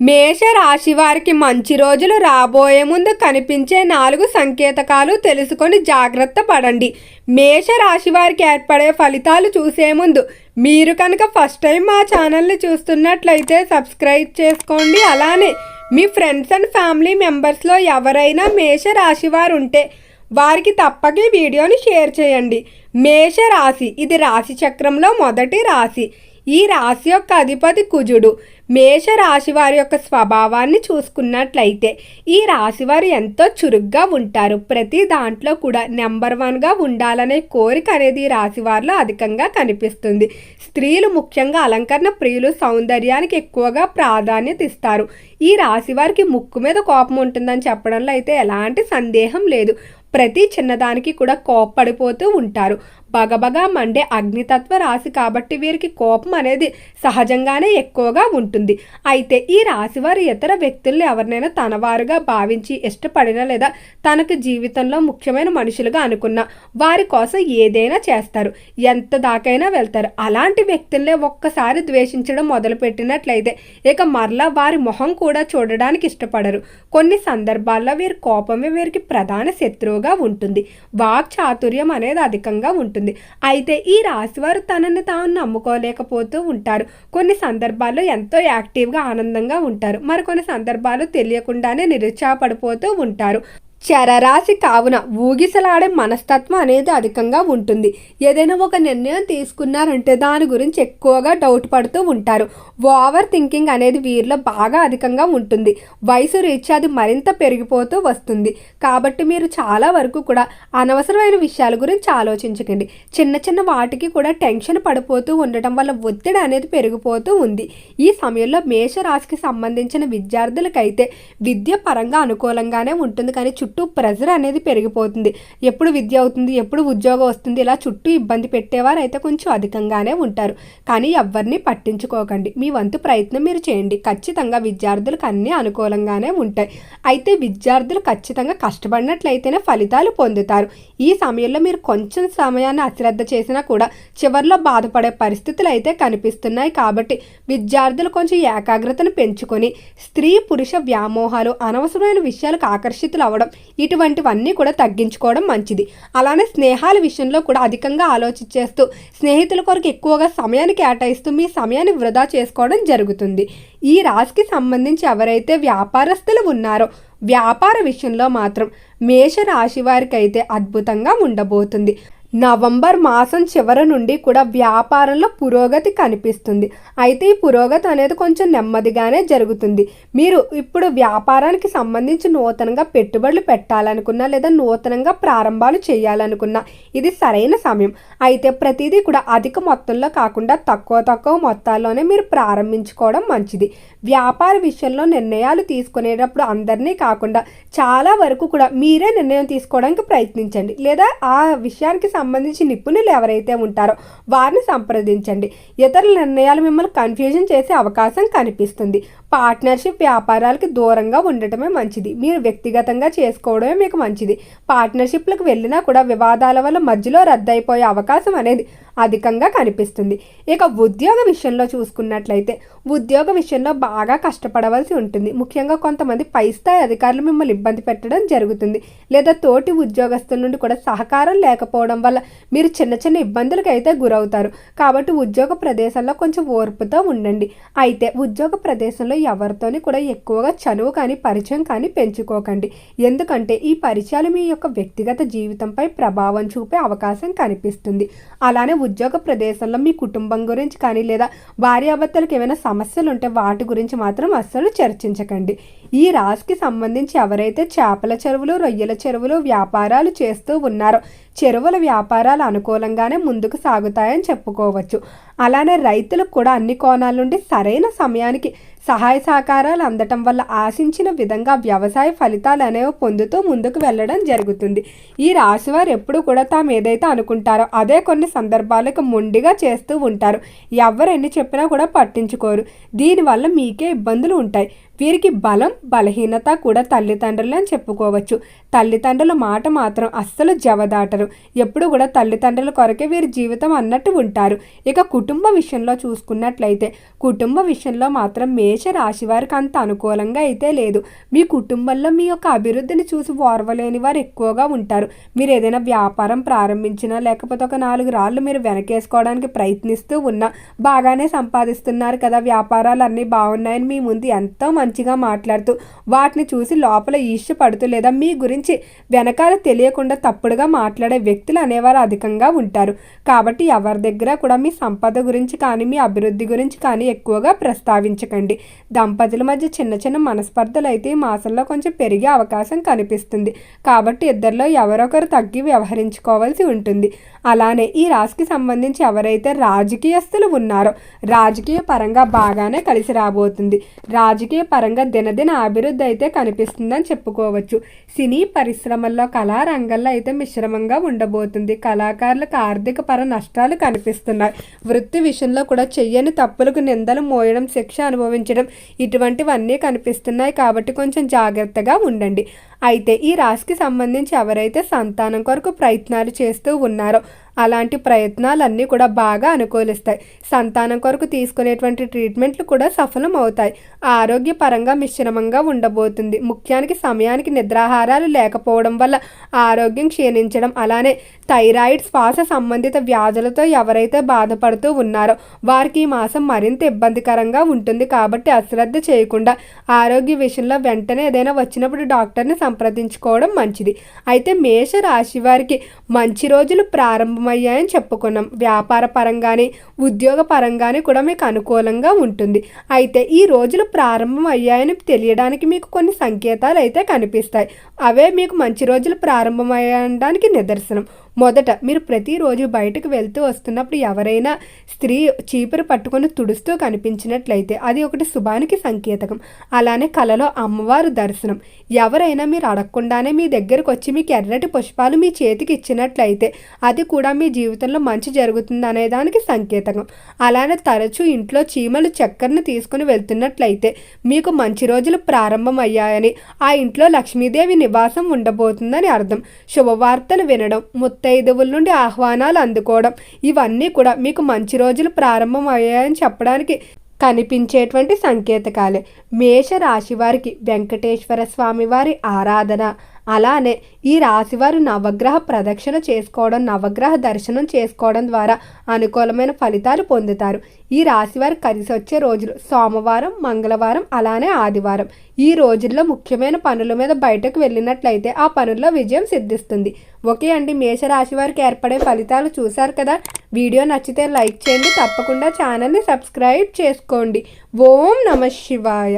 మేష రాశి వారికి మంచి రోజులు రాబోయే ముందు కనిపించే నాలుగు సంకేతకాలు తెలుసుకొని జాగ్రత్త పడండి. మేష రాశి వారికి ఏర్పడే ఫలితాలు చూసే ముందు మీరు కనుక ఫస్ట్ టైం మా ఛానల్ని చూస్తున్నట్లయితే సబ్స్క్రైబ్ చేసుకోండి. అలానే మీ ఫ్రెండ్స్ అండ్ ఫ్యామిలీ మెంబర్స్లో ఎవరైనా మేష రాశి వారు ఉంటే వారికి తప్పక ఈ వీడియోని షేర్ చేయండి. మేష రాశి ఇది రాశి చక్రంలో మొదటి రాశి. ఈ రాశి యొక్క అధిపతి కుజుడు. మేష రాశి వారి యొక్క స్వభావాన్ని చూసుకున్నట్లయితే ఈ రాశి వారు ఎంతో చురుగ్గా ఉంటారు. ప్రతి దాంట్లో కూడా నెంబర్ వన్గా ఉండాలనే కోరిక అనేది ఈ రాశివారిలో అధికంగా కనిపిస్తుంది. స్త్రీలు ముఖ్యంగా అలంకరణ ప్రియులు సౌందర్యానికి ఎక్కువగా ప్రాధాన్యత ఇస్తారు. ఈ రాశి వారికి ముక్కు మీద కోపం ఉంటుందని చెప్పడంలో అయితే ఎలాంటి సందేహం లేదు. ప్రతి చిన్నదానికి కూడా కోప్పడిపోతూ ఉంటారు. బగబగా మండే అగ్నితత్వ రాశి కాబట్టి వీరికి కోపం అనేది సహజంగానే ఎక్కువగా ఉంటుంది. అయితే ఈ రాశి వారు ఇతర వ్యక్తుల్ని ఎవరినైనా తనవారుగా భావించి ఇష్టపడిన లేదా తనకు జీవితంలో ముఖ్యమైన మనుషులుగా అనుకున్న వారి కోసం ఏదైనా చేస్తారు. ఎంత దాకైనా వెళ్తారు. అలాంటి వ్యక్తుల్నే ఒక్కసారి ద్వేషించడం మొదలుపెట్టినట్లయితే ఇక మరలా వారి మొహం కూడా చూడడానికి ఇష్టపడరు. కొన్ని సందర్భాల్లో వీరి కోపమే వీరికి ప్రధాన శత్రువుగా ఉంటుంది. వాక్ చాతుర్యం అనేది అధికంగా ఉంటుంది. అయితే ఈ రాశి వారు తనని తాను నమ్ముకోలేకపోతూ ఉంటారు. కొన్ని సందర్భాల్లో ఎంతో యాక్టివ్గా ఆనందంగా ఉంటారు. మరికొన్ని సందర్భాలు తెలియకుండానే నిరుత్సాహపడిపోతూ ఉంటారు. చరరాశి కావున ఊగిసలాడే మనస్తత్వం అనేది అధికంగా ఉంటుంది. ఏదైనా ఒక నిర్ణయం తీసుకున్నారంటే దాని గురించి ఎక్కువగా డౌట్ పడుతూ ఉంటారు. ఓవర్ థింకింగ్ అనేది వీరిలో బాగా అధికంగా ఉంటుంది. వయసు రీత్యా అది మరింత పెరిగిపోతూ వస్తుంది. కాబట్టి మీరు చాలా వరకు కూడా అనవసరమైన విషయాల గురించి ఆలోచించకండి. చిన్న చిన్న వాటికి కూడా టెన్షన్ పడిపోతూ ఉండటం వల్ల ఒత్తిడి అనేది పెరిగిపోతూ ఉంది. ఈ సమయంలో మేషరాశికి సంబంధించిన విద్యార్థులకైతే విద్య పరంగా అనుకూలంగానే ఉంటుంది. కానీ చుట్టూ ప్రెజర్ అనేది పెరిగిపోతుంది. ఎప్పుడు విద్య అవుతుంది ఎప్పుడు ఉద్యోగం వస్తుంది ఇలా చుట్టూ ఇబ్బంది పెట్టేవారు అయితే కొంచెం అధికంగానే ఉంటారు. కానీ ఎవరిని పట్టించుకోకండి. మీ వంతు ప్రయత్నం మీరు చేయండి. ఖచ్చితంగా విద్యార్థులకు అన్నీ అనుకూలంగానే ఉంటాయి. అయితే విద్యార్థులు ఖచ్చితంగా కష్టపడినట్లయితేనే ఫలితాలు పొందుతారు. ఈ సమయంలో మీరు కొంచెం సమయాన్ని అశ్రద్ధ చేసినా కూడా చివరిలో బాధపడే పరిస్థితులు అయితే కనిపిస్తున్నాయి కాబట్టి విద్యార్థులు కొంచెం ఏకాగ్రతను పెంచుకొని స్త్రీ పురుష వ్యామోహాలు అనవసరమైన విషయాలకు ఆకర్షితులు అవ్వడం ఇటువంటివన్నీ కూడా తగ్గించుకోవడం మంచిది. అలానే స్నేహాల విషయంలో కూడా అధికంగా ఆలోచించేస్తూ స్నేహితుల కొరకు ఎక్కువగా సమయాన్ని కేటాయిస్తూ మీ సమయాన్ని వృధా చేసుకోవడం జరుగుతుంది. ఈ రాశికి సంబంధించి ఎవరైతే వ్యాపారస్తులు ఉన్నారో వ్యాపార విషయంలో మాత్రం మేష రాశి వారికైతే అద్భుతంగా ఉండబోతుంది. నవంబర్ మాసం చివరి నుండి కూడా వ్యాపారంలో పురోగతి కనిపిస్తుంది. అయితే ఈ పురోగతి అనేది కొంచెం నెమ్మదిగానే జరుగుతుంది. మీరు ఇప్పుడు వ్యాపారానికి సంబంధించి నూతనంగా పెట్టుబడులు పెట్టాలనుకున్నా లేదా నూతనంగా ప్రారంభాలు చేయాలనుకున్నా ఇది సరైన సమయం. అయితే ప్రతిదీ కూడా అధిక మొత్తంలో కాకుండా తక్కువ తక్కువ మొత్తాల్లోనే మీరు ప్రారంభించుకోవడం మంచిది. వ్యాపార విషయంలో నిర్ణయాలు తీసుకునేటప్పుడు అందరినీ కాకుండా చాలా వరకు కూడా మీరే నిర్ణయం తీసుకోవడానికి ప్రయత్నించండి. లేదా ఆ విషయానికి సంబంధించి నిపుణులు ఎవరైతే ఉంటారో వారిని సంప్రదించండి. ఇతర నిర్ణయాలు మిమ్మల్ని కన్ఫ్యూజన్ చేసే అవకాశం కనిపిస్తుంది. పార్ట్నర్షిప్ వ్యాపారాలకి దూరంగా ఉండటమే మంచిది. మీరు వ్యక్తిగతంగా చేసుకోవడమే మీకు మంచిది. పార్ట్నర్షిప్లకు వెళ్ళినా కూడా వివాదాల వల్ల మధ్యలో రద్దయిపోయే అవకాశం అనేది అధికంగా కనిపిస్తుంది. ఇక ఉద్యోగ విషయంలో చూసుకున్నట్లయితే ఉద్యోగ విషయంలో బాగా కష్టపడవలసి ఉంటుంది. ముఖ్యంగా కొంతమంది పై స్థాయి అధికారులు మిమ్మల్ని ఇబ్బంది పెట్టడం జరుగుతుంది. లేదా తోటి ఉద్యోగస్తుల నుండి కూడా సహకారం లేకపోవడం వల్ల మీరు చిన్న చిన్న ఇబ్బందులకు అయితే గురవుతారు. కాబట్టి ఉద్యోగ ప్రదేశంలో కొంచెం ఓర్పుతో ఉండండి. అయితే ఉద్యోగ ప్రదేశంలో ఎవరితోని కూడా ఎక్కువగా చనువు కానీ పరిచయం కానీ పెంచుకోకండి. ఎందుకంటే ఈ పరిచయాలు మీ యొక్క వ్యక్తిగత జీవితంపై ప్రభావం చూపే అవకాశం కనిపిస్తుంది. అలానే ఉద్యోగ ప్రదేశంలో మీ కుటుంబం గురించి కానీ లేదా భార్యాభర్తలకు ఏమైనా సమస్యలు ఉంటే వాటి గురించి మాత్రం అస్సలు చర్చించకండి. ఈ రాశికి సంబంధించి ఎవరైతే చేపల చెరువులు రొయ్యల చెరువులు వ్యాపారాలు చేస్తూ ఉన్నారో చెరువుల వ్యాపారాలు అనుకూలంగానే ముందుకు సాగుతాయని చెప్పుకోవచ్చు. అలానే రైతులకు కూడా అన్ని కోణాల నుండి సరైన సమయానికి సహాయ సహకారాలు అందటం వల్ల ఆశించిన విధంగా వ్యవసాయ ఫలితాలు అనేవి పొందుతూ ముందుకు వెళ్ళడం జరుగుతుంది. ఈ రాశివారు ఎప్పుడు కూడా తాము ఏదైతే అనుకుంటారో అదే కొన్ని సందర్భాలకు మొండిగా చేస్తూ ఉంటారు. ఎవరు ఎన్ని చెప్పినా కూడా పట్టించుకోరు. దీనివల్ల మీకే ఇబ్బందులు ఉంటాయి. వీరికి బలం బలహీనత కూడా తల్లిదండ్రులు అని చెప్పుకోవచ్చు. తల్లిదండ్రుల మాట మాత్రం అస్సలు జవదాటరు. ఎప్పుడు కూడా తల్లిదండ్రుల కొరకే వీరి జీవితం అన్నట్టు ఉంటారు. ఇక కుటుంబ కుటుంబ విషయంలో చూసుకున్నట్లయితే కుటుంబ విషయంలో మాత్రం మేష రాశి వారికి అంత అనుకూలంగా అయితే లేదు. మీ కుటుంబంలో మీ యొక్క అభివృద్ధిని చూసి ఓర్వలేని వారు ఎక్కువగా ఉంటారు. మీరు ఏదైనా వ్యాపారం ప్రారంభించినా లేకపోతే ఒక నాలుగు రాళ్ళు మీరు వెనకేసుకోవడానికి ప్రయత్నిస్తూ ఉన్నా బాగానే సంపాదిస్తున్నారు కదా వ్యాపారాలు అన్నీ బాగున్నాయని మీ ముందు ఎంతో మంచిగా మాట్లాడుతూ వాటిని చూసి లోపల ఈర్ష్య పడుతూ లేదా మీ గురించి వెనకాల తెలియకుండా తప్పుడుగా మాట్లాడే వ్యక్తులు అనేవారు అధికంగా ఉంటారు. కాబట్టి ఎవరి దగ్గర కూడా మీ సంపద గురించి కానీ మీ అభివృద్ధి గురించి కానీ ఎక్కువగా ప్రస్తావించకండి. దంపతుల మధ్య చిన్న చిన్న మనస్పర్ధలు అయితే ఈ మాసంలో కొంచెం పెరిగే అవకాశం కనిపిస్తుంది. కాబట్టి ఇద్దరిలో ఎవరొకరు తగ్గి వ్యవహరించుకోవాల్సి ఉంటుంది. అలానే ఈ రాశికి సంబంధించి ఎవరైతే రాజకీయస్తులు ఉన్నారో రాజకీయ పరంగా బాగానే కలిసి రాబోతుంది. రాజకీయ పరంగా దినదిన అభివృద్ధి అయితే కనిపిస్తుందని చెప్పుకోవచ్చు. సినీ పరిశ్రమల్లో కళారంగంలో అయితే మిశ్రమంగా ఉండబోతుంది. కళాకారులకు ఆర్థిక పర నష్టాలు కనిపిస్తున్నాయి. వృత్తి విషయంలో కూడా చెయ్యని తప్పులకు నిందలు మోయడం శిక్ష అనుభవించడం ఇటువంటివన్నీ కనిపిస్తున్నాయి కాబట్టి కొంచెం జాగ్రత్తగా ఉండండి. అయితే ఈ రాశికి సంబంధించి ఎవరైతే సంతానం కొరకు ప్రయత్నాలు చేస్తూ ఉన్నారో అలాంటి ప్రయత్నాలన్నీ కూడా బాగా అనుకూలిస్తాయి. సంతానం కొరకు తీసుకునేటువంటి ట్రీట్మెంట్లు కూడా సఫలం అవుతాయి ఆరోగ్యపరంగా మిశ్రమంగా ఉండబోతుంది. ముఖ్యానికి సమయానికి నిద్రాహారాలు లేకపోవడం వల్ల ఆరోగ్యం క్షీణించడం అలానే థైరాయిడ్ శ్వాస సంబంధిత వ్యాధులతో ఎవరైతే బాధపడుతూ ఉన్నారో వారికి ఈ మాసం మరింత ఇబ్బందికరంగా ఉంటుంది కాబట్టి అశ్రద్ధ చేయకుండా ఆరోగ్య విషయంలో వెంటనే ఏదైనా వచ్చినప్పుడు డాక్టర్ని సంప్రదించుకోవడం మంచిది. అయితే మేష రాశి వారికి మంచి రోజులు ప్రారంభం అయ్యాయని చెప్పుకున్నాం. వ్యాపార పరంగానే ఉద్యోగ పరంగానే కూడా మీకు అనుకూలంగా ఉంటుంది. అయితే ఈ రోజులు ప్రారంభం అయ్యాయని తెలియడానికి మీకు కొన్ని సంకేతాలు అయితే కనిపిస్తాయి. అవే మీకు మంచి రోజులు ప్రారంభమయ్యడానికి నిదర్శనం. మొదట మీరు ప్రతిరోజు బయటకు వెళ్తూ వస్తున్నప్పుడు ఎవరైనా స్త్రీ చీపురు పట్టుకొని తుడుస్తూ కనిపించినట్లయితే అది ఒకటి శుభానికి సంకేతకం. అలానే కలలో అమ్మవారు దర్శనం. ఎవరైనా మీరు అడగకుండానే మీ దగ్గరకు వచ్చి మీకు ఎర్రటి పుష్పాలు మీ చేతికి ఇచ్చినట్లయితే అది కూడా మీ జీవితంలో మంచి జరుగుతుంది అనే దానికి సంకేతకం. అలానే తరచూ ఇంట్లో చీమలు చక్కెరను తీసుకుని వెళ్తున్నట్లయితే మీకు మంచి రోజులు ప్రారంభం అయ్యాయని ఆ ఇంట్లో లక్ష్మీదేవి నివాసం ఉండబోతుందని అర్థం. శుభవార్తలు వినడం ముత్తైదువుల నుండి ఆహ్వానాలు అందుకోవడం. ఇవన్నీ కూడా మీకు మంచి రోజులు ప్రారంభం అయ్యాయని చెప్పడానికి కనిపించేటువంటి సంకేతకాలే. మేష రాశి వారికి వెంకటేశ్వర స్వామి వారి ఆరాధన. అలానే ఈ రాశివారు నవగ్రహ ప్రదక్షిణ చేసుకోవడం నవగ్రహ దర్శనం చేసుకోవడం ద్వారా అనుకూలమైన ఫలితాలు పొందుతారు. ఈ రాశివారు కలిసి వచ్చే రోజులు సోమవారం మంగళవారం అలానే ఆదివారం. ఈ రోజుల్లో ముఖ్యమైన పనుల మీద బయటకు వెళ్ళినట్లయితే ఆ పనుల్లో విజయం సిద్ధిస్తుంది. ఓకే అండి మేషరాశి వారికి ఏర్పడే ఫలితాలు చూశారు కదా? వీడియో నచ్చితే లైక్ చేయండి తప్పకుండా ఛానల్ని సబ్స్క్రైబ్ చేసుకోండి. ఓం నమ శివాయ.